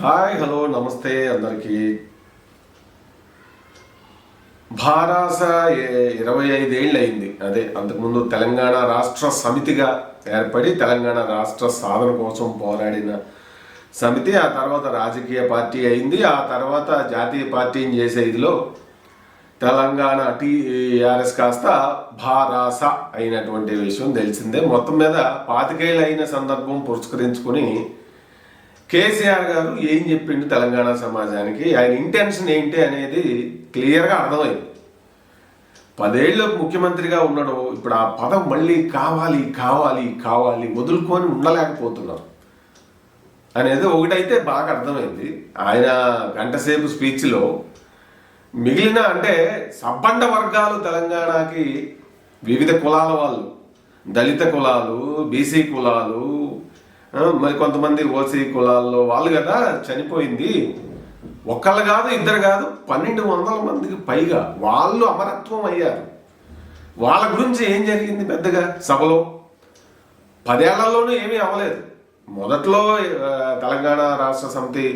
Hi hello నమస్తే అందరికీ. భారాస ఇరవై ఐదేళ్ళు అయింది. అదే అంతకుముందు తెలంగాణ రాష్ట్ర సమితిగా ఏర్పడి తెలంగాణ రాష్ట్ర సాధన కోసం పోరాడిన సమితి ఆ తర్వాత రాజకీయ పార్టీ అయింది. ఆ తర్వాత జాతీయ పార్టీని చేసే ఇదిలో తెలంగాణ టీఆర్ఎస్ కాస్త భారాస అయినటువంటి విషయం తెలిసిందే. మొత్తం మీద పాతికేళ్ళు అయిన సందర్భం పురస్కరించుకుని కేసీఆర్ గారు ఏం చెప్పిండు తెలంగాణ సమాజానికి? ఆయన ఇంటెన్షన్ ఏంటి అనేది క్లియర్గా అర్థమైంది. పదేళ్ళు ముఖ్యమంత్రిగా ఉన్నాడు. ఇప్పుడు ఆ పదం మళ్ళీ కావాలి కావాలి కావాలి వదులుకొని ఉండలేకపోతున్నారు అనేది ఒకటైతే బాగా అర్థమైంది. ఆయన గంటసేపు స్పీచ్లో మిగిలిన అంటే సబ్బండ వర్గాలు తెలంగాణకి వివిధ కులాల వాళ్ళు దళిత కులాలు బీసీ కులాలు మరి కొంతమంది ఓసీ కులాల్లో వాళ్ళు కదా చనిపోయింది. ఒక్కళ్ళు కాదు ఇద్దరు కాదు పన్నెండు వందల మందికి పైగా వాళ్ళు అమరత్వం అయ్యారు. వాళ్ళ గురించి ఏం జరిగింది పెద్దగా సభలో? పదేళ్ళలోనూ ఏమీ అవ్వలేదు. మొదట్లో తెలంగాణ రాష్ట్ర సమితి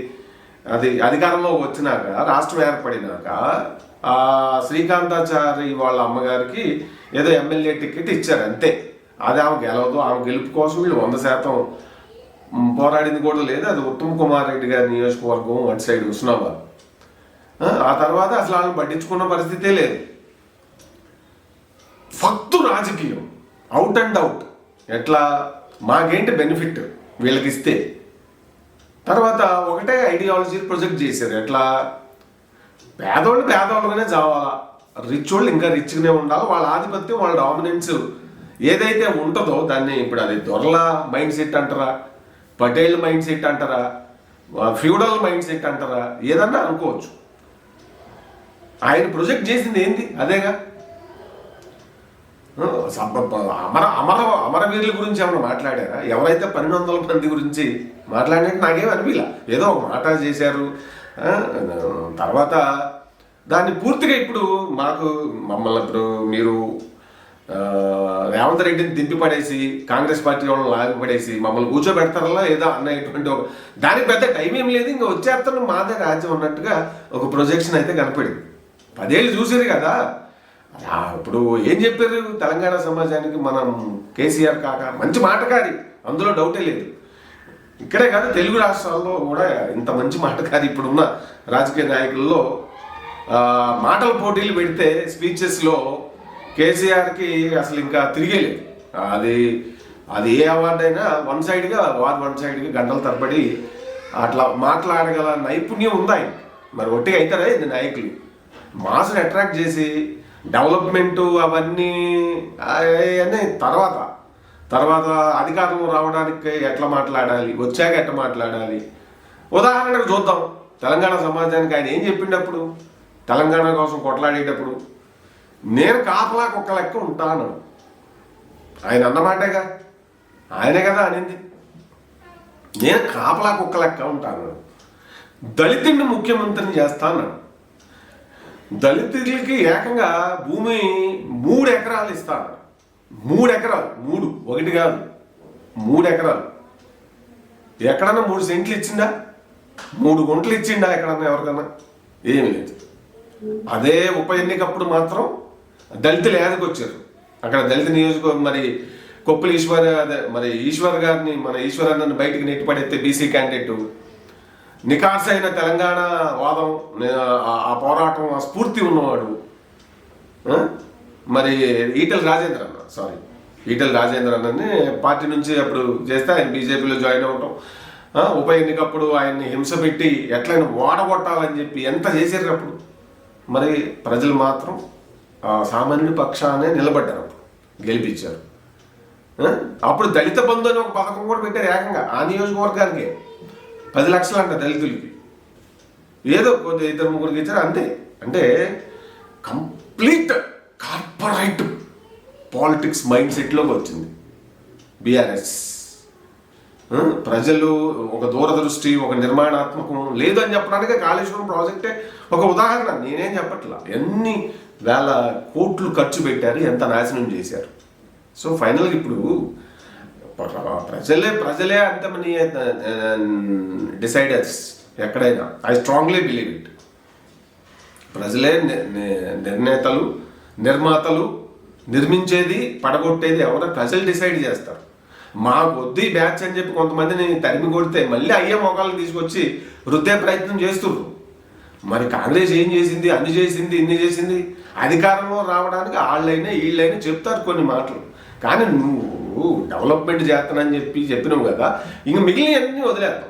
అది అధికారంలో వచ్చినాక రాష్ట్రం ఏర్పడినాక శ్రీకాంతాచారి వాళ్ళ అమ్మగారికి ఏదో ఎమ్మెల్యే టికెట్ ఇచ్చారు అంతే. అది ఆమె గెలవదు ఆమె గెలుపు కోసం వీళ్ళు వంద శాతం పోరాడింది కూడా లేదు. అది ఉత్తమ్ కుమార్ రెడ్డి గారి నియోజకవర్గం అటు సైడ్ హుస్నాబాద్ ఆ, తర్వాత అసలు వాళ్ళని పట్టించుకున్న పరిస్థితే లేదు. ఫక్తు రాజకీయం. అవుట్ అండ్ అవుట్ ఎట్లా? మాకేంటి బెనిఫిట్ వీళ్ళకి ఇస్తే తర్వాత ఒకటే ఐడియాలజీ ప్రొజెక్ట్ చేశారు. ఎట్లా? పేదోళ్ళు పేదవాళ్ళుగానే చావాలా రిచ్ వాళ్ళు ఇంకా రిచ్గానే ఉండాలి. వాళ్ళ ఆధిపత్యం వాళ్ళ డామినెన్స్ ఏదైతే ఉంటుందో దాన్ని ఇప్పుడు అది దొరల మైండ్ సెట్ అంటారా? పటేల్ మైండ్ సెట్ అంటారా? ఫ్యూడల్ మైండ్ సెట్ అంటారా? ఏదన్నా అనుకోవచ్చు. ఆయన ప్రొజెక్ట్ చేసింది ఏంది? అదేగా? సబ్బ- అమర అమర అమరవీరుల గురించి ఏమైనా మాట్లాడారా? ఎవరైతే పన్నెండు వందల మంది గురించి మాట్లాడినట్టు నాకేం అనిపించలే ఏదో ఒక మాట చేశారు. తర్వాత దాన్ని పూర్తిగా ఇప్పుడు మాకు మమ్మల్ని ఇప్పుడు మీరు రేవంత్ రెడ్డిని దింపి పడేసి కాంగ్రెస్ పార్టీ వాళ్ళని లాగపడేసి మమ్మల్ని కూర్చోబెడతారలా ఏదో అనేటువంటి ఒక దానికి పెద్ద టైం ఏం లేదు. ఇంకా వచ్చేస్తాను మాదే రాజ్యం అన్నట్టుగా ఒక ప్రొజెక్షన్ అయితే కనపడింది. పదేళ్ళు చూసేది కదా. ఇప్పుడు ఏం చెప్పారు తెలంగాణ సమాజానికి? మనం కేసీఆర్ కాక. మంచి మాటకారి. అందులో డౌటే లేదు. ఇక్కడే కాదు తెలుగు రాష్ట్రాల్లో కూడా ఇంత మంచి మాటకారి ఇప్పుడున్న రాజకీయ నాయకుల్లో మాటల పోటీలు పెడితే స్పీచెస్లో కేసీఆర్కి అసలు ఇంకా తిరిగేలేదు. అది అది ఏ అవార్డు అయినా వన్ సైడ్గా వార్ వన్ సైడ్గా గంటల తరబడి అట్లా మాట్లాడగల నైపుణ్యం ఉంది ఆయన మరి ఒట్టిగా అవుతారా ఇది నాయకులు? మాసును అట్రాక్ట్ చేసి డెవలప్మెంటు అవన్నీ అన్నీ తర్వాత తర్వాత అధికారం రావడానికి ఎట్లా మాట్లాడాలి వచ్చాక ఎట్లా మాట్లాడాలి? ఉదాహరణకు చూద్దాం. తెలంగాణ సమాజానికి ఆయన ఏం చెప్పిండప్పుడు? తెలంగాణ కోసం కొట్లాడేటప్పుడు నేను కాపలా కుక్క లెక్క ఉంటాను ఆయన అన్నమాటేగా ఆయనే కదా అనింది. నేను కాపలా కుక్క లెక్క ఉంటాను దళితుడిని ముఖ్యమంత్రిని చేస్తాను దళితులకి ఏకంగా భూమి మూడు ఎకరాలు ఇస్తాను మూడు ఎకరాలు మూడు ఒకటి కాదు మూడు ఎకరాలు. ఎక్కడన్నా మూడు సెంట్లు ఇచ్చిందా మూడు గుంటలు ఇచ్చిండా ఎక్కడన్నా ఎవరికన్నా? ఏమి లేదు. అదే ఉప ఎన్నికప్పుడు మాత్రం దళితులు ఏదకొచ్చారు అక్కడ దళిత నియోజకవర్గం మరి కొప్పుల ఈశ్వర్ అదే మరి ఈశ్వర్ గారిని మన ఈశ్వర్ అన్నని బయటికి నెట్టిపడేస్తే బీసీ క్యాండిడేట్. నికాస్ అయిన తెలంగాణ వాదం ఆ- పోరాటం ఆ స్ఫూర్తి ఉన్నవాడు. మరి ఈటల రాజేంద్ర అన్న సారీ ఈటల రాజేంద్ర అన్నని పార్టీ నుంచి అప్పుడు చేస్తే ఆయన బీజేపీలో జాయిన్ అవ్వటం. ఉప ఎన్నికప్పుడు ఆయన్ని హింస పెట్టి ఎట్లయినా ఓడగొట్టాలని చెప్పి ఎంత చేశారు అప్పుడు? మరి ప్రజలు మాత్రం సామాన్యుడి పక్షానే నిలబడ్డారు గెలిపించారు. అప్పుడు దళిత బంధు అని ఒక పథకం కూడా పెట్టారు ఏకంగా ఆ నియోజకవర్గానికి. పది లక్షలు అంట దళితులకి. ఏదో కొద్ది ఇద్దరు ముగ్గురికి ఇచ్చారు అంతే. అంటే కంప్లీట్ కార్పొరేట్ పాలిటిక్స్ మైండ్ సెట్లోకి వచ్చింది బీఆర్ఎస్. ప్రజలు ఒక దూరదృష్టి ఒక నిర్మాణాత్మకం లేదని చెప్పడానికి కాళేశ్వరం ప్రాజెక్టే ఒక ఉదాహరణ. నేనేం చెప్పట్లా? ఎన్ని వేల కోట్లు ఖర్చు పెట్టారు ఎంత నాశనం చేశారు. సో ఫైనల్గా ఇప్పుడు ప్రజలే ప్రజలే అంతమని డిసైడర్స్ ఎక్కడైనా. I strongly believe it. ప్రజలే నిర్ణేతలు నిర్మాతలు నిర్మించేది పడగొట్టేది ఎవరో? ప్రజలు డిసైడ్ చేస్తారు. మా కొద్ది బ్యాచ్ అని చెప్పి కొంతమందిని తరిమి కొడితే మళ్ళీ అయ్యే మొక్కలను తీసుకొచ్చి రుద్దే ప్రయత్నం చేస్తున్నారు మరి కాంగ్రెస్ ఏం చేసింది అన్ని చేసింది ఇన్ని చేసింది? అధికారంలో రావడానికి వాళ్ళైనా వీళ్ళైనా చెప్తారు కొన్ని మాటలు. కానీ నువ్వు డెవలప్మెంట్ చేస్తానని చెప్పి చెప్పినావు కదా ఇంక మిగిలిన అన్నీ వదిలేద్దాం.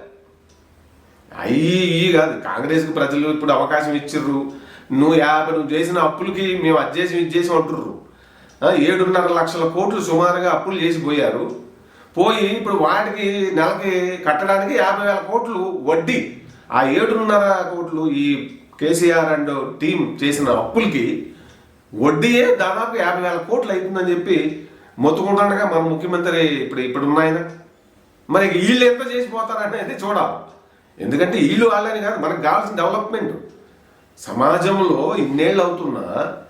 అయ్యి ఈ కాదు. కాంగ్రెస్కి ప్రజలు ఇప్పుడు అవకాశం ఇచ్చిర్రు. నువ్వు యాభై నువ్వు చేసిన అప్పులకి మేము అది చేసి ఇది చేసి అంటుర్రు. ఏడున్నర లక్షల కోట్లు సుమారుగా అప్పులు చేసిపోయారు పోయి ఇప్పుడు వాటికి నెలకి కట్టడానికి యాభై వేల కోట్లు వడ్డీ. ఆ ఏడున్నర కోట్లు ఈ కేసీఆర్ అండ్ టీం చేసిన అప్పులకి వడ్డీయే దాదాపు యాభై వేల కోట్లు అవుతుందని చెప్పి మొత్తుకుంటాడుగా మన ముఖ్యమంత్రి ఇప్పుడు ఇప్పుడు ఉన్నాయన మరి వీళ్ళు ఎంత చేసిపోతారనేది చూడాలి. ఎందుకంటే వీళ్ళు వాళ్ళని కాదు మనకు కావాల్సిన డెవలప్మెంట్. సమాజంలో ఇన్నేళ్ళు అవుతున్నా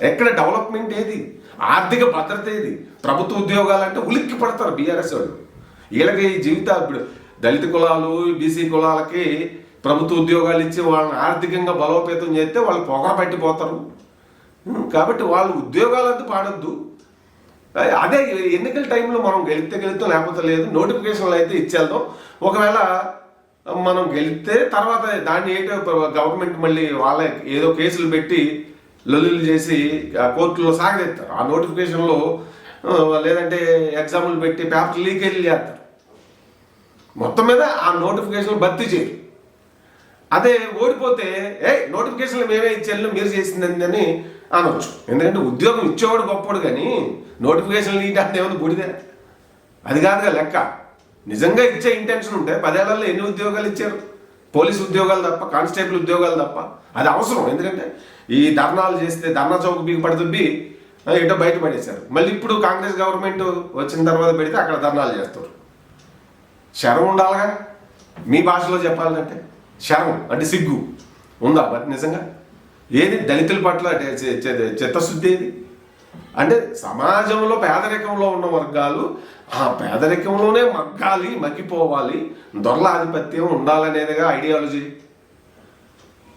ఎక్కడ డెవలప్మెంట్ ఏది? ఆర్థిక భద్రత ఏది? ప్రభుత్వ ఉద్యోగాలు అంటే ఉలిక్కి పడతారు బీఆర్ఎస్ వాళ్ళు. వీళ్ళకి జీవితాలు ఇప్పుడు దళిత కులాలు బీసీ కులాలకి ప్రభుత్వ ఉద్యోగాలు ఇచ్చి వాళ్ళని ఆర్థికంగా బలోపేతం చేస్తే వాళ్ళు పొగర పట్టిపోతారు. కాబట్టి వాళ్ళు ఉద్యోగాలంతా పాడొద్దు. అదే ఎన్నికల టైంలో మనం గెలిస్తే గెలుస్తాం లేకపోతే లేదు నోటిఫికేషన్లు అయితే ఇచ్చేద్దాం. ఒకవేళ మనం గెలిస్తే తర్వాత దాన్ని ఏంటో గవర్నమెంట్ మళ్ళీ వాళ్ళ ఏదో కేసులు పెట్టి లొల్లులు చేసి ఆ కోర్టులో సాగదెత్తారు ఆ నోటిఫికేషన్లో లేదంటే ఎగ్జామ్లు పెట్టి పేపర్ లీకేజ్ చేస్తారు. మొత్తం మీద ఆ నోటిఫికేషన్ భర్తీ చేయరు. అదే ఓడిపోతే ఏ నోటిఫికేషన్లు మేమే ఇచ్చేళ్ళు మీరు చేసిందని అనవచ్చు. అనొచ్చు ఎందుకంటే ఉద్యోగం ఇచ్చేవాడు గొప్పవాడు కానీ నోటిఫికేషన్లు ఇవ్వడానికి ఏమైనా బుడిదే? అది కాదుగా లెక్క. నిజంగా ఇచ్చే ఇంటెన్షన్ ఉంటే పదేళ్ళలో ఎన్ని ఉద్యోగాలు ఇచ్చారు? పోలీస్ ఉద్యోగాలు తప్ప కానిస్టేబుల్ ఉద్యోగాలు తప్ప. అది అవసరం. ఎందుకంటే ఈ ధర్నాలు చేస్తే ధర్నా చౌక్ బీగ పడుతుంది ఎటో బయట పడేశారు. మళ్ళీ ఇప్పుడు కాంగ్రెస్ గవర్నమెంట్ వచ్చిన తర్వాత పెడితే అక్కడ ధర్నాలు చేస్తారు. శరం ఉండాలిగా? మీ భాషలో చెప్పాలంటే. శరం అంటే సిగ్గు. ఉందా మరి నిజంగా? ఏది? దళితుల పట్ల చిత్తశుద్ధి ఏది? అంటే సమాజంలో పేదరికంలో ఉన్న వర్గాలు ఆ పేదరికంలోనే మగ్గాలి మగ్గిపోవాలి దొరల ఆధిపత్యం ఉండాలనేదిగా ఐడియాలజీ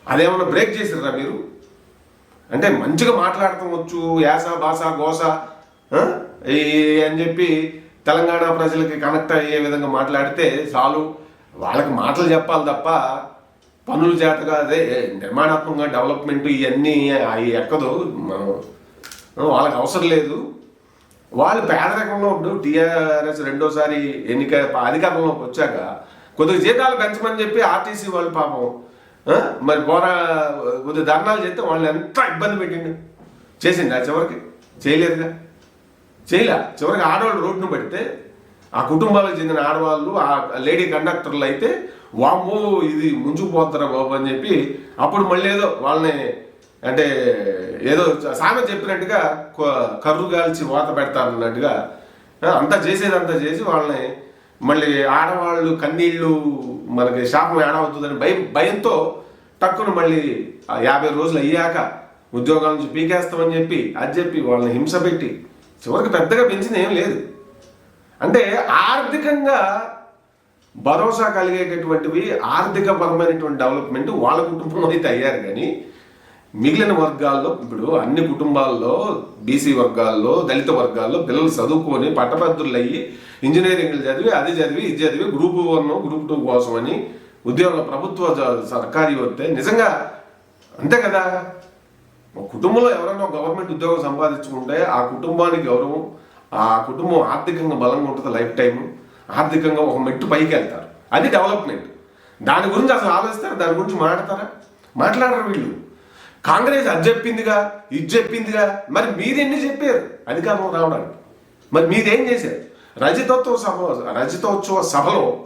అదేమన్నా బ్రేక్ చేసిర్రా మీరు? అంటే మంచిగా మాట్లాడటం వచ్చు యాస భాష గోస ఈ అని చెప్పి తెలంగాణ ప్రజలకి కనెక్ట్ అయ్యే విధంగా మాట్లాడితే చాలు. వాళ్ళకి మాటలు చెప్పాలి తప్ప పనులు చేతగా అదే నిర్మాణాత్మకంగా డెవలప్మెంట్ ఇవన్నీ అవి ఎక్కదు. మనం వాళ్ళకి అవసరం లేదు. వాళ్ళు పేదరికంలో ఇప్పుడు టీఆర్ఎస్ రెండోసారి ఎన్నిక అధికారంలోకి వచ్చాక కొద్దిగా జీతాలు పెంచమని చెప్పి ఆర్టీసీ వాళ్ళు పాపం మరి పోరా కొద్దిగా ధర్నాలు చేస్తే వాళ్ళు ఎంత ఇబ్బంది పెట్టిండు? చేసిండా చివరికి? చేయలేదుగా. చేయలే. చివరికి ఆడవాళ్ళు రోడ్డును పెడితే ఆ కుటుంబాలకు చెందిన ఆడవాళ్ళు ఆ లేడీ కండక్టర్లు అయితే వామో ఇది ముంచుకుపోతారా బాబు అని చెప్పి అప్పుడు మళ్ళీ ఏదో వాళ్ళని అంటే ఏదో సామె చెప్పినట్టుగా కర్రు కాల్చి వాత పెడతారన్నట్టుగా అంతా చేసేదంతా చేసి వాళ్ళని మళ్ళీ ఆడవాళ్ళు కన్నీళ్ళు మనకి శాపం ఏడవుతుందని భయం భయంతో టక్కున మళ్ళీ యాభై రోజులు అయ్యాక ఉద్యోగాల నుంచి పీకేస్తామని చెప్పి అది చెప్పి వాళ్ళని హింస పెట్టి చివరికి పెద్దగా పెంచింది ఏం లేదు. అంటే ఆర్థికంగా భరోసా కలిగేటటువంటివి ఆర్థిక పరమైనటువంటి డెవలప్మెంట్ వాళ్ళ కుటుంబం అయితే అయ్యారు కానీ మిగిలిన వర్గాల్లో ఇప్పుడు అన్ని కుటుంబాల్లో బీసీ వర్గాల్లో దళిత వర్గాల్లో పిల్లలు చదువుకొని పట్టభద్రులు అయ్యి ఇంజనీరింగ్లు చదివి అది చదివి ఇది చదివి గ్రూప్ వన్ గ్రూప్ టూ కోసం అని ఉద్యోగ ప్రభుత్వ సర్కారీ వస్తే నిజంగా అంతే కదా? ఒక కుటుంబంలో ఎవరైనా గవర్నమెంట్ ఉద్యోగం సంపాదించుకుంటే ఆ కుటుంబానికి గౌరవం ఆ కుటుంబం ఆర్థికంగా బలంగా ఉంటుంది లైఫ్ టైం ఆర్థికంగా ఒక మెట్టు పైకి వెళ్తారు. అది డెవలప్మెంట్ దాని గురించి అసలు ఆలోచిస్తారా? దాని గురించి మాట్లాడతారా? మాట్లాడరు వీళ్ళు. కాంగ్రెస్ అది చెప్పిందిగా ఇది చెప్పిందిగా. మరి మీరెన్ని చెప్పారు? అధికారం రావడానికి. మరి మీరేం చేశారు? రజతోత్సవ సభ రజతోత్సవ సభలో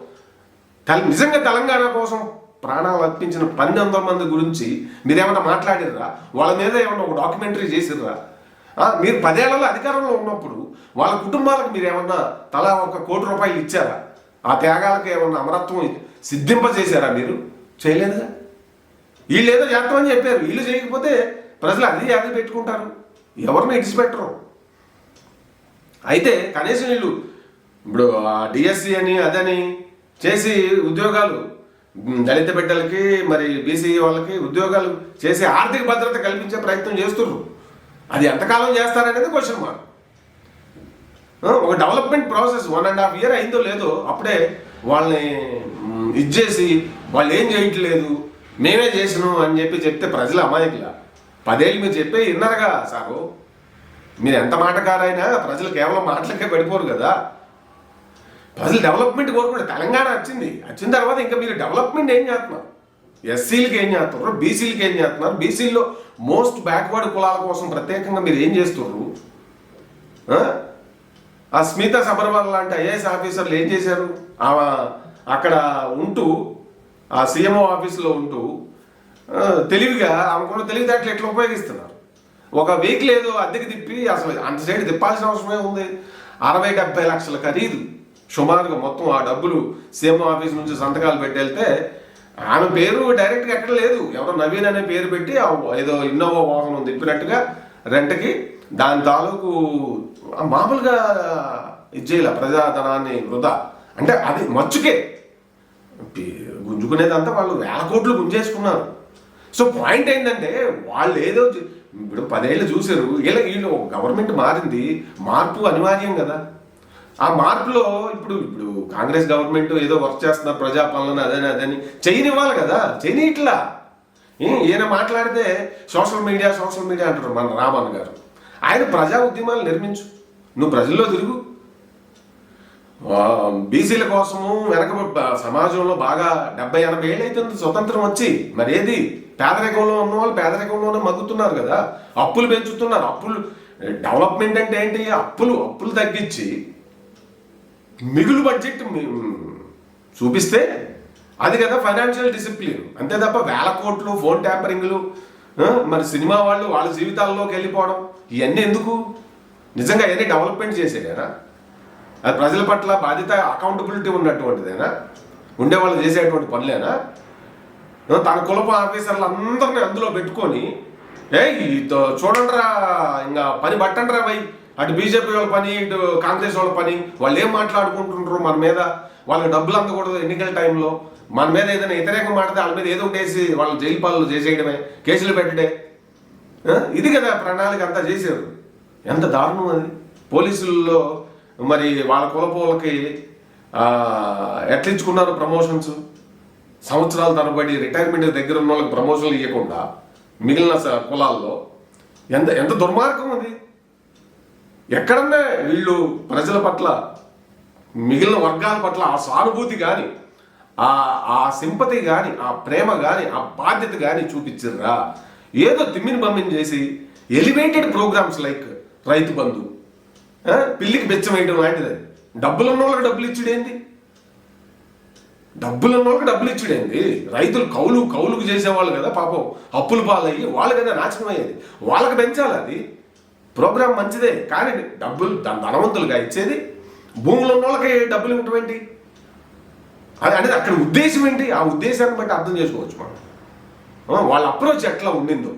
తెల నిజంగా తెలంగాణ కోసం ప్రాణాలు అర్పించిన పన్నెండు వందల మంది గురించి మీరేమన్నా మాట్లాడారా వాళ్ళ మీద ఏమన్నా ఒక డాక్యుమెంటరీ చేసిర్రా? మీరు పదేళ్ళలో అధికారంలో ఉన్నప్పుడు వాళ్ళ కుటుంబాలకు మీరు ఏమన్నా తలా ఒక కోటి రూపాయలు ఇచ్చారా? ఆ త్యాగాలకు ఏమన్నా అమరత్వం సిద్ధింపజేశారా మీరు? చేయలేదుగా? వీళ్ళు ఏదో చేస్తామని చెప్పారు. వీళ్ళు చేయకపోతే ప్రజలు అది అది పెట్టుకుంటారు. ఎవరిని ఇడిచిపెట్టరు అయితే కనీసం వీళ్ళు ఇప్పుడు డిఎస్సి అని అదని చేసి ఉద్యోగాలు దళిత బిడ్డలకి మరి బీసీ వాళ్ళకి ఉద్యోగాలు చేసి ఆర్థిక భద్రత కల్పించే ప్రయత్నం చేస్తున్నారు అది ఎంతకాలం చేస్తారనేది క్వశ్చన్ మార్క్ ఒక development process one and half year అయిందో లేదో అప్పుడే వాళ్ళని ఇచ్చేసి వాళ్ళు ఏం చేయట్లేదు మేమే చేసినాం అని చెప్పి చెప్తే ప్రజలు అమాయకుల? పదేళ్ళు మీరు చెప్పే విన్నారుగా సారు. మీరు ఎంత మాటకారైనా ప్రజలు కేవలం మాటలకే పడిపోరు కదా. ప్రజలు డెవలప్మెంట్ కోరుకుంటే తెలంగాణ వచ్చింది. వచ్చిన తర్వాత ఇంకా మీరు డెవలప్మెంట్ ఏం చేస్తున్నారు? ఎస్సీలకి ఏం చేస్తున్నారు? బీసీలకి ఏం చేస్తున్నారు? బీసీల్లో మోస్ట్ బ్యాక్వర్డ్ కులాల కోసం ప్రత్యేకంగా మీరు ఏం చేస్తున్నారు? ఆ? స్మిత సబర్వాల్ లాంటి ఐఏఎస్ ఆఫీసర్లు ఏం చేశారు? ఆమె అక్కడ ఉంటూ ఆ సీఎంఓ ఆఫీసులో ఉంటూ తెలివిగా ఆమెకున్న తెలివితేటలు ఎట్లా ఉపయోగిస్తున్నారు? ఒక వెహికల్ ఏదో అద్దెకి తిప్పి అసలు అంత సైడ్ తిప్పాల్సిన అవసరమే ఉంది. అరవై డెబ్బై లక్షల ఖరీదు. సుమారుగా మొత్తం ఆ డబ్బులు సీఎం ఆఫీస్ నుంచి సంతకాలు పెట్టి వెళ్తే ఆమె పేరు డైరెక్ట్గా ఎక్కడ లేదు. ఎవరో నవీన్ అనే పేరు పెట్టి ఏదో ఇన్నోవా వాహనం తిప్పినట్టుగా రెంట్కి దాని తాలూకు మామూలుగా ఇది ప్రజాధనాన్ని వృధా. అంటే అది మచ్చుకే. గుంజుకునేదంతా వాళ్ళు వేల కోట్లు గుంజేసుకున్నారు. సో పాయింట్ ఏంటంటే వాళ్ళు ఏదో ఇప్పుడు పదేళ్ళు చూసారు వీళ్ళ వీళ్ళు గవర్నమెంట్ మారింది. మార్పు అనివార్యం కదా. ఆ మార్పులో ఇప్పుడు ఇప్పుడు కాంగ్రెస్ గవర్నమెంట్ ఏదో వర్క్ చేస్తున్నారు ప్రజాపాలన అదని అదని చేయనివ్వాలి కదా చేయనిట్లా ఏ- ఈయన మాట్లాడితే సోషల్ మీడియా సోషల్ మీడియా అంటారు మన రామన్ గారు. ఆయన ప్రజా ఉద్యమాలు నిర్మించు. నువ్వు ప్రజల్లో తిరుగు. బీసీల కోసము వెనక సమాజంలో బాగా డెబ్బై ఎనభై ఏళ్ళు అవుతుంది స్వతంత్రం వచ్చి. మరి ఏది? పేదరికంలో ఉన్న వాళ్ళు పేదరికంలోనే మగ్గుతున్నారు కదా. అప్పులు పెంచుతున్నారు. అప్పులు డెవలప్మెంట్ అంటే ఏంటి? అప్పులు అప్పులు తగ్గించి మిగులు బడ్జెట్ చూపిస్తే అది కదా ఫైనాన్షియల్ డిసిప్లిన్ అంతే తప్ప వేల కోట్లు ఫోన్ ట్యాంపరింగ్లు మరి సినిమా వాళ్ళు వాళ్ళ జీవితాల్లోకి వెళ్ళిపోవడం ఇవన్నీ ఎందుకు? నిజంగా ఇవన్నీ డెవలప్మెంట్ చేసేదేనా? అది ప్రజల పట్ల బాధ్యత అకౌంటబిలిటీ ఉన్నటువంటిదేనా? ఉండేవాళ్ళు చేసేటువంటి పనులేనా? తన కులపు ఆఫీసర్లు అందరిని అందులో పెట్టుకొని ఏ చూడండిరా ఇంకా పని పట్టండిరా భయ్ అటు బీజేపీ వాళ్ళ పని ఇటు కాంగ్రెస్ వాళ్ళ పని వాళ్ళు ఏం మాట్లాడుకుంటుండ్రు మన మీద? వాళ్ళకి డబ్బులు అందకూడదు ఎన్నికల టైంలో. మన మీద ఏదైనా వ్యతిరేకం మాడితే వాళ్ళ మీద ఏదో ఒకటేసి వాళ్ళు వాళ్ళ జైలు పాలన చేసేయడమే కేసులు పెట్టడే ఇది కదా ప్రణాళిక అంతా చేశారు ఎంత దారుణం అది. పోలీసుల్లో మరి వాళ్ళ కులపోలకి ఎట్లించుకున్నారు ప్రమోషన్స్? సంవత్సరాల తరబడి రిటైర్మెంట్ దగ్గర ఉన్న వాళ్ళకి ప్రమోషన్లు ఇవ్వకుండా మిగిలిన స- కులాల్లో. ఎంత ఎంత దుర్మార్గం అది. ఎక్కడన్నా వీళ్ళు ప్రజల పట్ల మిగిలిన వర్గాల పట్ల ఆ సానుభూతి కానీ ఆ ఆ సింపతి కానీ ఆ ప్రేమ కానీ ఆ బాధ్యత కానీ చూపించర్రా? ఏదో తిమ్మిని బమ్మిని చేసి elevated programmes like Rythu Bandhu పిల్లికి బెచ్చం వేయడం లాంటిది డబ్బులు ఉన్న వాళ్ళకి డబ్బులు ఇచ్చుడేంటి డబ్బులు ఉన్న వాళ్ళకి డబ్బులు ఇచ్చుడేంటి రైతులు కౌలు కౌలుకు చేసేవాళ్ళు కదా పాపం అప్పులు పాలయ్యి వాళ్ళు కదా నాశనం అయ్యేది. వాళ్ళకి పెంచాలి అది? ప్రోగ్రామ్ మంచిదే కానీ డబ్బులు ధనవంతులుగా ఇచ్చేది భూములు ఉన్న వాళ్ళకి డబ్బులు ఇవ్వటం ఏంటి? అది అనేది అక్కడ ఉద్దేశం ఏంటి? ఆ ఉద్దేశాన్ని బట్టి అర్థం చేసుకోవచ్చు మనం. వాళ్ళ అప్రోచ్ ఎట్లా ఉండిందో.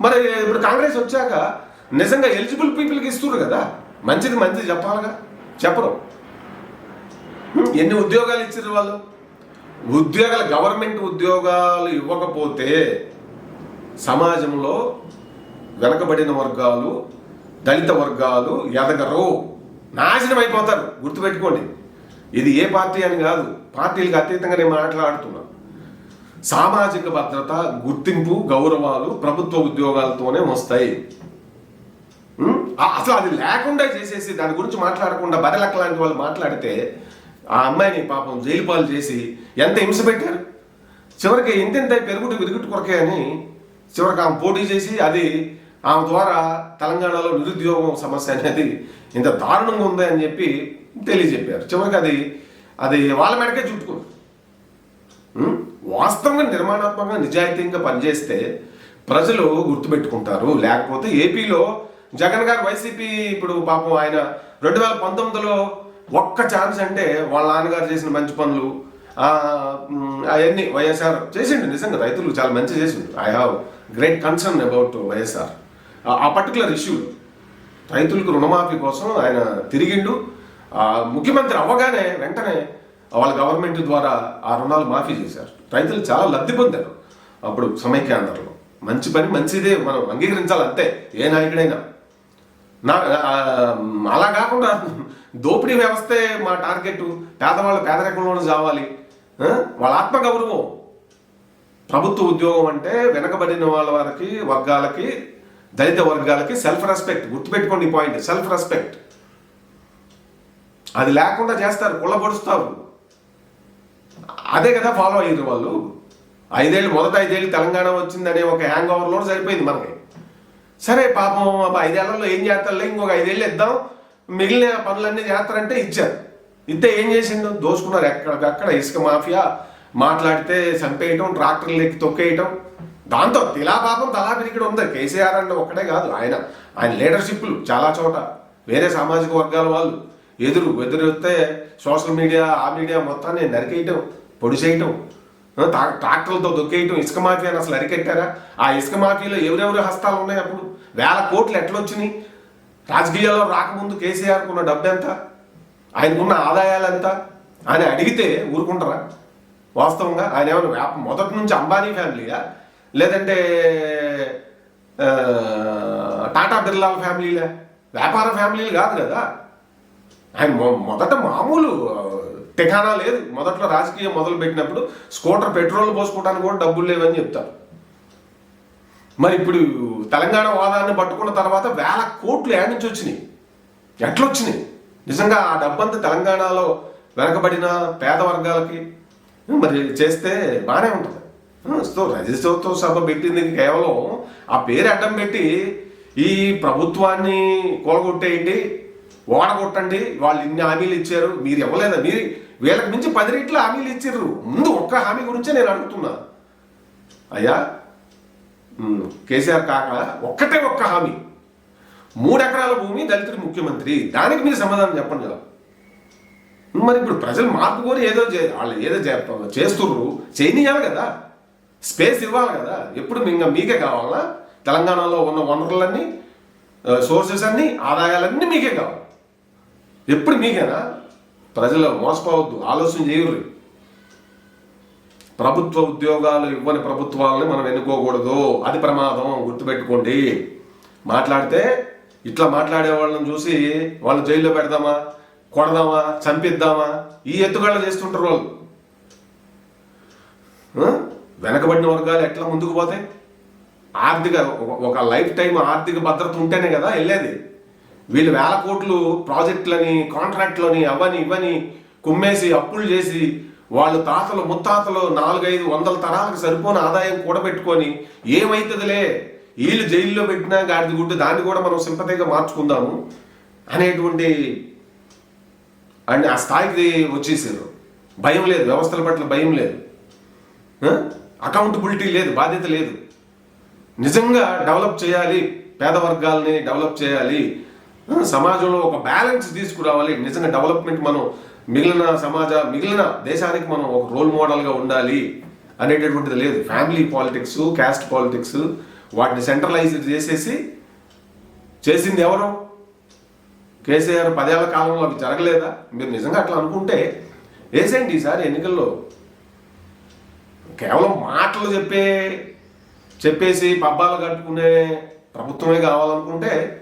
మరి ఇప్పుడు కాంగ్రెస్ వచ్చాక నిజంగా ఎలిజిబుల్ పీపుల్కి ఇస్తున్నారు కదా. మంచిది మంచిది చెప్పాలిగా? చెప్పరు. ఎన్ని ఉద్యోగాలు ఇచ్చారు వాళ్ళు? ఉద్యోగాలు గవర్నమెంట్ ఉద్యోగాలు ఇవ్వకపోతే సమాజంలో వెనకబడిన వర్గాలు దళిత వర్గాలు ఎదగరు. నాశనం అయిపోతారు. గుర్తుపెట్టుకోండి. ఇది ఏ పార్టీ అని కాదు. పార్టీలకు అతీతంగా నేను మాట్లాడుతున్నా. సామాజిక భద్రత గుర్తింపు గౌరవాలు ప్రభుత్వ ఉద్యోగాలతోనే వస్తాయి. ఆ- అసలు అది లేకుండా చేసేసి దాని గురించి మాట్లాడకుండా బదలక్క లాంటి వాళ్ళు మాట్లాడితే ఆ అమ్మాయిని పాపం జైలు పాలు చేసి ఎంత హింస పెట్టారు? చివరికి ఇంతింత పెరుగుడు విరుగుడు కొరకే అని చివరికి ఆమె పోటీ చేసి అది ఆమె ద్వారా తెలంగాణలో నిరుద్యోగం సమస్య అనేది ఇంత దారుణంగా ఉంది అని చెప్పి తెలియజెప్పారు. చివరికి అది అది వాళ్ళ మెడకే చుట్టుకుంది. వాస్తవంగా నిర్మాణాత్మకంగా నిజాయితీగా పనిచేస్తే ప్రజలు గుర్తుపెట్టుకుంటారు. లేకపోతే ఏపీలో జగన్ గారు వైసీపీ ఇప్పుడు పాపం ఆయన రెండు వేల పంతొమ్మిదిలో ఒక్క ఛాన్స్ అంటే వాళ్ళ నాన్నగారు చేసిన మంచి పనులు అవన్నీ వైఎస్ఆర్ చేసిండు. నిజంగా రైతులు చాలా మంచి చేసిండు I have great concern about YSR. ఆ పర్టికులర్ ఇష్యూలు రైతులకు రుణమాఫీ కోసం ఆయన తిరిగిండు. ముఖ్యమంత్రి అవ్వగానే వెంటనే వాళ్ళ గవర్నమెంట్ ద్వారా ఆ రుణాలు మాఫీ చేశారు. రైతులు చాలా లబ్ధి పొందారు అప్పుడు సమైక్యాంధ్రలో. మంచి పని మంచిదే మనం అంగీకరించాలి అంతే ఏ నాయకుడైనా. నా అలా కాకుండా దోపిడీ వ్యవస్థే మా టార్గెట్ పేదవాళ్ళు పేదరికంలోనే చావాలి. వాళ్ళ ఆత్మగౌరవం. ప్రభుత్వ ఉద్యోగం అంటే వెనకబడిన వాళ్ళ వారికి వర్గాలకి దళిత వర్గాలకి సెల్ఫ్ రెస్పెక్ట్ గుర్తుపెట్టుకోండి పాయింట్ సెల్ఫ్ రెస్పెక్ట్ అది లేకుండా చేస్తారు కుళ్ళబొడుస్తారు. అదే కదా ఫాలో అయ్యారు వాళ్ళు. ఐదేళ్ళు మొదట ఐదేళ్ళు తెలంగాణ వచ్చిందనే ఒక హ్యాంగ్ ఓవర్లో సరిపోయింది మనకి. సరే పాపం ఐదేళ్ళలో ఏం చేస్తారులే? ఇంకొక ఐదేళ్ళు ఇద్దాం. మిగిలిన పనులన్నీ చేస్తారంటే ఇచ్చారు. ఇద్దే ఏం చేసిండు? దోసుకున్నారు ఎక్కడికక్కడ ఇసుక మాఫియా. మాట్లాడితే చంపేయటం ట్రాక్టర్లు ఎక్కి తొక్కేయటం. దాంతో తిలా పాపం తలా పిరికిడు ఉంది కేసీఆర్ అంటే ఒక్కడే కాదు ఆయన. ఆయన లీడర్షిప్లు చాలా చోట. వేరే సామాజిక వర్గాల వాళ్ళు ఎదురు ఎదురు వస్తే సోషల్ మీడియా ఆ మీడియా మొత్తాన్ని నరికేయటం పొడి చేయటం ట్రాక్టర్లతో దొక్కేయటం ఇసుక మాఫియాని అసలు అరికెట్టారా? ఆ ఇసుక మాఫియాలో ఎవరెవరు హస్తాలు ఉన్నాయి అప్పుడు? వేల కోట్లు ఎట్లొచ్చినాయి? రాజకీయాల్లో రాకముందు కేసీఆర్కు ఉన్న డబ్బు ఎంత ఆయనకున్న ఆదాయాలు ఎంత అని అడిగితే ఊరుకుంటారా? వాస్తవంగా ఆయన ఏమైనా మొదటి నుంచి అంబానీ ఫ్యామిలీయా? లేదంటే టాటా బిర్లాల ఫ్యామిలీలే. వ్యాపార ఫ్యామిలీలు కాదు కదా. ఆయన మొదట మామూలు ఆ, టికానా లేదు. మొదట్లో రాజకీయం మొదలు పెట్టినప్పుడు స్కూటర్ పెట్రోల్ పోసుకోవడానికి కూడా డబ్బులు లేవని చెప్తారు. మరి ఇప్పుడు తెలంగాణ వాదాన్ని పట్టుకున్న తర్వాత వేల కోట్లు ఏడ నుంచి వచ్చినాయి. ఎట్లొచ్చినాయి? నిజంగా ఆ డబ్బంతా తెలంగాణలో వెనకబడిన పేద వర్గాలకి? మరి చేస్తే బాగానే ఉంటుంది. సో రజతోత్సవ సభ పెట్టింది కేవలం ఆ పేరు అడ్డం పెట్టి ఈ ప్రభుత్వాన్ని కూలగొట్టేయండి ఓడగొట్టండి వాళ్ళు ఇన్ని హామీలు ఇచ్చారు మీరు ఇవ్వలేదా? మీరు వీళ్ళకి మించి పది రెట్లు హామీలు ఇచ్చారు ముందు ఒక్క హామీ గురించే నేను అడుగుతున్నా. అయ్యా కేసీఆర్ కాక ఒక్కటే ఒక్క హామీ. మూడు ఎకరాల భూమి దళితుడి ముఖ్యమంత్రి. దానికి మీరు సమాధానం చెప్పండి కదా మరి ఇప్పుడు ప్రజలు మార్పు కోరి ఏదో చే వాళ్ళు ఏదో చేస్తారు చేస్తుర్రు చేయనియాలి కదా. స్పేస్ ఇవ్వాలి కదా. ఎప్పుడు ఇంకా మీకే కావాలా? తెలంగాణలో ఉన్న వనరులన్నీ సోర్సెస్ అన్నీ ఆదాయాలన్నీ మీకే కావాలి. ఎప్పుడు మీకేనా? ప్రజలు మోసపోవద్దు ఆలోచన చేయరు ప్రభుత్వ ఉద్యోగాలు ఇవ్వని ప్రభుత్వాలని మనం ఎన్నుకోకూడదు. అది ప్రమాదం గుర్తుపెట్టుకోండి. మాట్లాడితే ఇట్లా మాట్లాడే వాళ్ళని చూసి వాళ్ళు జైల్లో పెడదామా? కొడదామా? చంపిద్దామా? ఈ ఎత్తుగడలు చేస్తుంటారు వాళ్ళు. వెనకబడిన వర్గాలు ఎట్లా ముందుకు పోతాయి ఆర్థిక ఒక- లైఫ్ టైం ఆర్థిక భద్రత ఉంటేనే కదా వెళ్ళేది. వీళ్ళు వేల కోట్లు ప్రాజెక్టులని కాంట్రాక్ట్లని అవని ఇవని కుమ్మేసి అప్పులు చేసి వాళ్ళు తాతలు ముత్తాతలు నాలుగైదు వందల తరాలకు సరిపోని ఆదాయం కూడబెట్టుకొని ఏమైతుందిలే? వీళ్ళు జైల్లో పెట్టినా గాడిద గుడ్డు దాన్ని కూడా మనం సింపతిగా మార్చుకుందాము అనేటువంటి అండ్ ఆ స్థాయికి వచ్చేసారు. భయం లేదు. వ్యవస్థల పట్ల భయం లేదు. అకౌంటబిలిటీ లేదు బాధ్యత లేదు. నిజంగా డెవలప్ చేయాలి పేద వర్గాల్ని డెవలప్ చేయాలి సమాజంలో ఒక బ్యాలెన్స్ తీసుకురావాలి. నిజంగా డెవలప్మెంట్ మనం మిగిలిన సమాజ మిగిలిన దేశానికి మనం ఒక రోల్ మోడల్గా ఉండాలి అనేటటువంటిది లేదు. ఫ్యామిలీ పాలిటిక్స్ క్యాస్ట్ పాలిటిక్స్ వాటిని సెంట్రలైజ్ చేసేసి చేసింది ఎవరు? కేసీఆర్ పదేళ్ళ కాలంలో అవి జరగలేదా? మీరు నిజంగా అట్లా అనుకుంటే వేసేయండి ఈసారి ఎన్నికల్లో? కేవలం మాటలు చెప్పే చెప్పేసి పబ్బాలు కట్టుకునే ప్రభుత్వమే కావాలనుకుంటే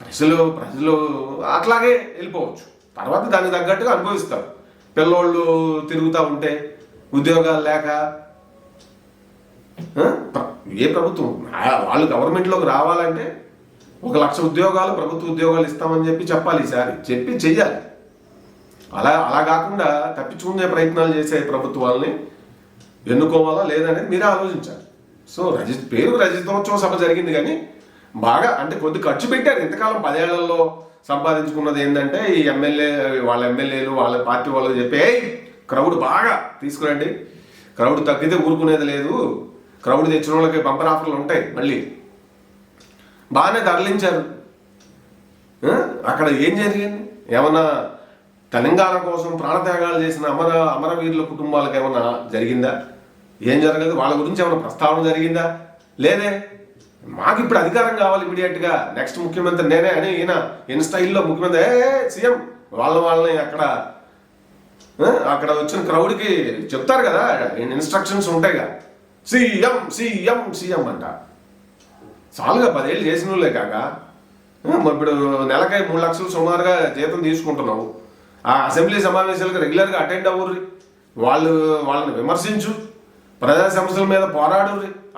ప్రజలు ప్రజలు అట్లాగే వెళ్ళిపోవచ్చు. తర్వాత దానికి తగ్గట్టుగా అనుభవిస్తారు. పిల్లోళ్ళు తిరుగుతూ ఉంటే ఉద్యోగాలు లేక ఏ ప్రభుత్వం? వాళ్ళు గవర్నమెంట్లోకి రావాలంటే ఒక లక్ష ఉద్యోగాలు ప్రభుత్వ ఉద్యోగాలు ఇస్తామని చెప్పి చెప్పాలి ఈసారి. చెప్పి చెయ్యాలి. అలా అలా కాకుండా తప్పించుకునే ప్రయత్నాలు చేసే ప్రభుత్వాలని ఎన్నుకోవాలా లేదనేది మీరే ఆలోచించాలి. సో రజిత్ పేరు రజితోత్సవ సభ జరిగింది కానీ బాగా అంటే కొద్ది ఖర్చు పెట్టారు. ఇంతకాలం పదేళ్ళలో సంపాదించుకున్నది ఏంటంటే ఈ ఎమ్మెల్యే వాళ్ళ ఎమ్మెల్యేలు వాళ్ళ పార్టీ వాళ్ళు చెప్పే క్రౌడ్ బాగా తీసుకురండి. క్రౌడ్ తగ్గితే ఊరుకునేది లేదు. క్రౌడ్ తెచ్చిన వాళ్ళకి బంపర్ ఆఫర్లు ఉంటాయి మళ్ళీ. బాగానే తరలించారు. అక్కడ ఏం జరిగింది? ఏమన్నా తెలంగాణ కోసం ప్రాణత్యాగాలు చేసిన అమర అమరవీరుల కుటుంబాలకు ఏమైనా జరిగిందా? ఏం జరగదు వాళ్ళ గురించి ఏమైనా ప్రస్తావన జరిగిందా? లేదే. మాకు ఇప్పుడు అధికారం కావాలి ఇమీడియట్గా. నెక్స్ట్ ముఖ్యమంత్రి నేనే అని ఈయన ఇన్ స్టైల్లో ముఖ్యమంత్రి ఏ సీఎం. వాళ్ళ వాళ్ళని అక్కడ అక్కడ వచ్చిన క్రౌడ్కి చెప్తారు కదా. ఇన్స్ట్రక్షన్స్ ఉంటాయిగా సీఎం సీఎం సీఎం అంట. చాలుగా పదేళ్ళు చేసిన వాళ్ళే కాక ఇప్పుడు నెలకై మూడు లక్షలు సుమారుగా జీతం తీసుకుంటున్నావు. ఆ అసెంబ్లీ సమావేశాలకు రెగ్యులర్గా అటెండ్ అవ్వరు వాళ్ళు వాళ్ళని విమర్శించు. ప్రజా సమస్యల మీద పోరాడు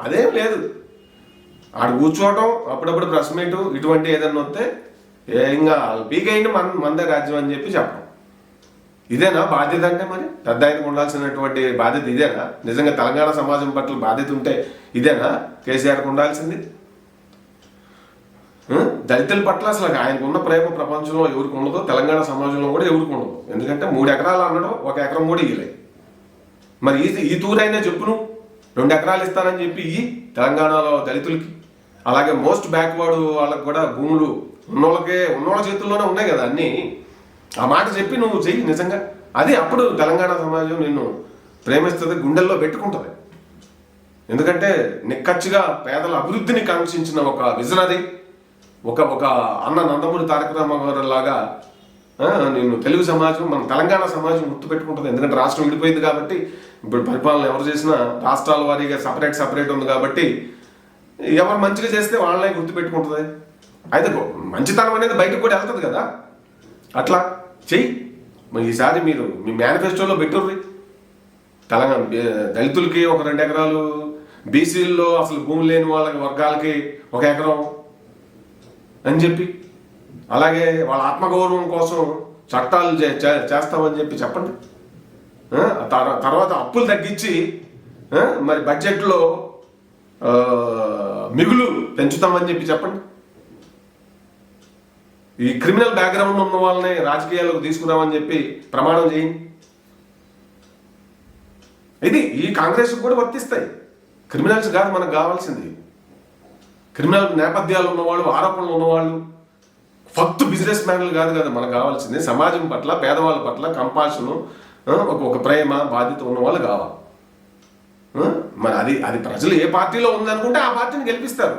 అదేం లేదు. ఆడ కూర్చోవటం అప్పుడప్పుడు ప్రెస్ మీటు ఇటువంటి ఏదన్నా వస్తే ఇంకా పీకైంది మన మందే రాజ్యం అని చెప్పి చెప్పడం. ఇదేనా బాధ్యత అంటే మరి? పెద్ద ఆయనకు ఉండాల్సినటువంటి బాధ్యత ఇదేనా? నిజంగా తెలంగాణ సమాజం పట్ల బాధ్యత ఉంటే ఇదేనా? కేసీఆర్కి ఉండాల్సింది? దళితుల పట్ల అసలు ఆయనకు ఉన్న ప్రేమ ప్రపంచంలో ఎవరికి ఉండదో తెలంగాణ సమాజంలో కూడా ఎవరికి ఉండదు. ఎందుకంటే మూడు ఎకరాలు అన్నాడు ఒక ఎకరం కూడా ఇయ్యలే. మరి ఈ ఈ తూరైనా చెప్పును రెండు ఎకరాలు ఇస్తానని చెప్పి ఈ తెలంగాణలో దళితులకి అలాగే మోస్ట్ బ్యాక్వర్డ్ వాళ్ళకి కూడా భూములు ఉన్నోళ్ళకే ఉన్నోళ్ళ చేతుల్లోనే ఉన్నాయి కదా అన్నీ. ఆ మాట చెప్పి నువ్వు చెయ్యి నిజంగా. అది అప్పుడు తెలంగాణ సమాజం నిన్ను ప్రేమిస్తుంది గుండెల్లో పెట్టుకుంటుంది. ఎందుకంటే నిక్కచ్చిగా పేదల అభివృద్ధిని కాంక్షించిన ఒక విజనరీ ఒక ఒక అన్న నందమూరి తారక రామారావు లాగా నేను తెలుగు సమాజం మన తెలంగాణ సమాజం గుర్తు పెట్టుకుంటుంది ఎందుకంటే రాష్ట్రం విడిపోయింది కాబట్టి ఇప్పుడు పరిపాలన ఎవరు చేసినా రాష్ట్రాల వారీగా సపరేట్ సపరేట్ ఉంది కాబట్టి ఎవరు మంచిగా చేస్తే వాళ్ళనే గుర్తు పెట్టుకుంటుంది అయితే మంచితనం అనేది బయటకు కూడా వెళ్తుంది కదా. అట్లా చెయ్యి. మరి ఈసారి మీరు మీ మేనిఫెస్టోలో పెట్టుర్రి. తెలంగాణ దళితులకి ఒక రెండు ఎకరాలు బీసీల్లో అసలు భూమి లేని వాళ్ళకి వర్గాలకి ఒక ఎకరం. అని చెప్పి. అలాగే వాళ్ళ ఆత్మగౌరవం కోసం చట్టాలు చే- చే- చేస్తామని చెప్పి చెప్పండి. తర్వాత అప్పులు తగ్గించి మరి బడ్జెట్లో మిగులు పెంచుతామని చెప్పి చెప్పండి. ఈ క్రిమినల్ బ్యాక్గ్రౌండ్ ఉన్న వాళ్ళని రాజకీయాలకు తీసుకురామని చెప్పి ప్రమాణం చేయండి. ఇది ఈ కాంగ్రెస్ కూడా వర్తిస్తాయి. క్రిమినల్స్ కాదు మనకు కావాల్సింది. క్రిమినల్ నేపథ్యాలు ఉన్నవాళ్ళు ఆరోపణలు ఉన్నవాళ్ళు ఫక్త్ బిజినెస్ మ్యాన్లు కాదు కదా మనకు కావాల్సింది. సమాజం పట్ల పేదవాళ్ళ పట్ల కంపాషను ఒక ఒక ప్రేమ బాధ్యత ఉన్నవాళ్ళు కావాలి. మరి అది అది ప్రజలు ఏ పార్టీలో ఉందనుకుంటే ఆ పార్టీని గెలిపిస్తారు.